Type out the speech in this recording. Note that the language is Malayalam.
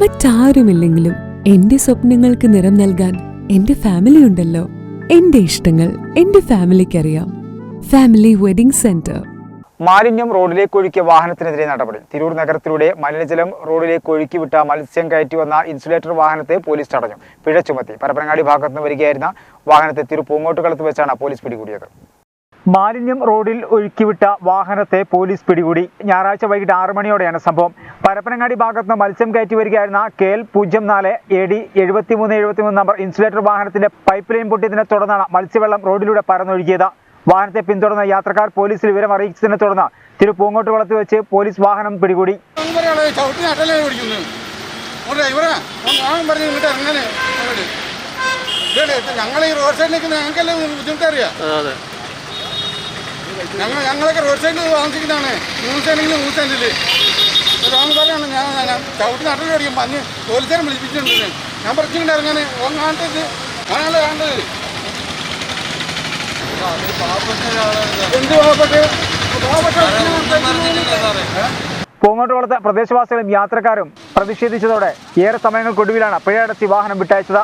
മറ്റാരുമില്ലെങ്കിലും എന്റെ സ്വപ്നങ്ങൾക്ക് നിറം നൽകാൻ എന്റെ ഫാമിലി ഉണ്ടല്ലോ. എന്റെ ഇഷ്ടങ്ങൾ എന്റെ ഫാമിലിക്കറിയാം ഫാമിലി വെഡിംഗ് സെന്റർ മാലിന്യം റോഡിലേക്ക് ഒഴുക്കിയ വാഹനത്തിനെതിരെ നടപടി. തിരൂർ നഗരത്തിലൂടെ മലിനജലം റോഡിലേക്ക് ഒഴുക്കി വിട്ട മത്സ്യം കയറ്റി വന്ന ഇൻസുലേറ്റർ വാഹനത്തെ പോലീസ് തടഞ്ഞു. പിഴ ചുമത്തി. പരപ്പനങ്ങാടി ഭാഗത്ത് നിന്ന് വരികയായിരുന്ന വാഹനത്തെ തിരു പൂങ്ങോട്ടുകളത്ത് വെച്ചാണ് പോലീസ് പിടികൂടിയത്. മാലിന്യം റോഡിൽ ഒഴുക്കിവിട്ട വാഹനത്തെ പോലീസ് പിടികൂടി. ഞായറാഴ്ച വൈകിട്ട് ആറ് മണിയോടെയാണ് സംഭവം. പരപ്പനങ്ങാടി ഭാഗത്ത് നിന്ന് മത്സ്യം കയറ്റി വരികയായിരുന്ന കെ എൽ പൂജ്യം നാല് എ ഡി എഴുപത്തിമൂന്ന് എഴുപത്തിമൂന്ന് നമ്പർ ഇൻസുലേറ്റർ വാഹനത്തിന്റെ പൈപ്പ് ലൈൻ പൊട്ടിയതിനെ തുടർന്നാണ് മത്സ്യവെള്ളം റോഡിലൂടെ പരന്നൊഴുകിയത്. വാഹനത്തെ പിന്തുടർന്ന യാത്രക്കാർ പോലീസിൽ വിവരം അറിയിച്ചതിനെ തുടർന്ന് തിരു പൂങ്ങോട്ടുകുളത്ത് വെച്ച് പോലീസ് വാഹനം പിടികൂടി. ഞങ്ങൾ ഈ റോഡ് ഞങ്ങൾക്കല്ലേ ഞങ്ങളൊക്കെ റോഡ് സൈഡിൽ താമസിക്കുന്നതാണ്. മൂന്ന് സെന്റിൽ മൂന്ന് സെന്റിൽ രാമ പറയാണ്. ഞാൻ ഞാൻ ചവിട്ടി നടന്നു പഠിക്കും പറഞ്ഞ് പോലീസുകാരെ വിളിപ്പിച്ചിട്ടുണ്ട് ഞാൻ ഇറങ്ങാൻ ഓൻ കാണേണ്ടത് ഞാനല്ലേ കാണേണ്ടത് എന്ത് പാവപ്പെട്ട് പാവപ്പെട്ട പൂങ്ങോട്ടുകുളത്ത് പ്രദേശവാസികളും യാത്രക്കാരും പ്രതിഷേധിച്ചതോടെ ഏറെ സമയങ്ങൾക്കൊടുവിലാണ് പിഴയടച്ച് വാഹനം വിട്ടയച്ചത്